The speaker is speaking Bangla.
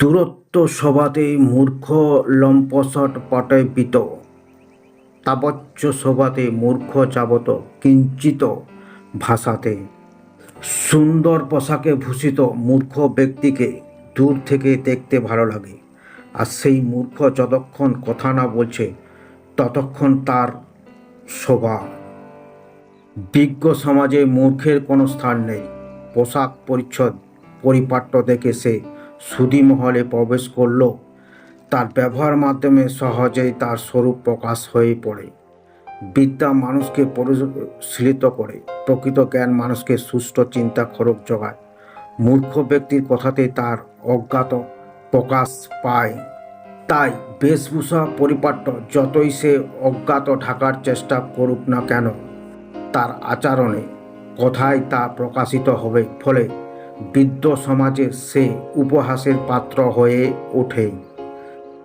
দূরত্ব সভাতে মূর্খ লম্পসট পটয়পিত তাবচ্চ শোভাতে মূর্খ যাবত কিঞ্চিত ভাষাতে। সুন্দর পোশাকে ভূষিত মূর্খ ব্যক্তিকে দূর থেকে দেখতে ভালো লাগে। আর সেই মূর্খ যতক্ষণ কথা না বলছে, ততক্ষণ তার শোভা। বিজ্ঞ সমাজে মূর্খের কোনো স্থান নেই। পোশাক পরিচ্ছদ পরিপাট্য দেখে সে সুদী মহলে প্রবেশ করল। তার ব্যবহার মাধ্যমে সহজেই তার স্বরূপ প্রকাশ হয়ে পড়ে। বিদ্যা মানুষকে পরিশীলিত করে, প্রকৃত জ্ঞান মানুষকে সুষ্ঠু চিন্তা খরক জোগায় মূর্খ ব্যক্তির কথাতে তার অজ্ঞাত প্রকাশ পায়। তাই বেশভূষা পরিপাট্য যতই সে অজ্ঞাত ঢাকার চেষ্টা করুক না কেন, তার আচরণে কথায় তা প্রকাশিত হবে। ফলে বৃদ্ধ সমাজে সে উপহাসের পাত্র হয়ে ওঠে।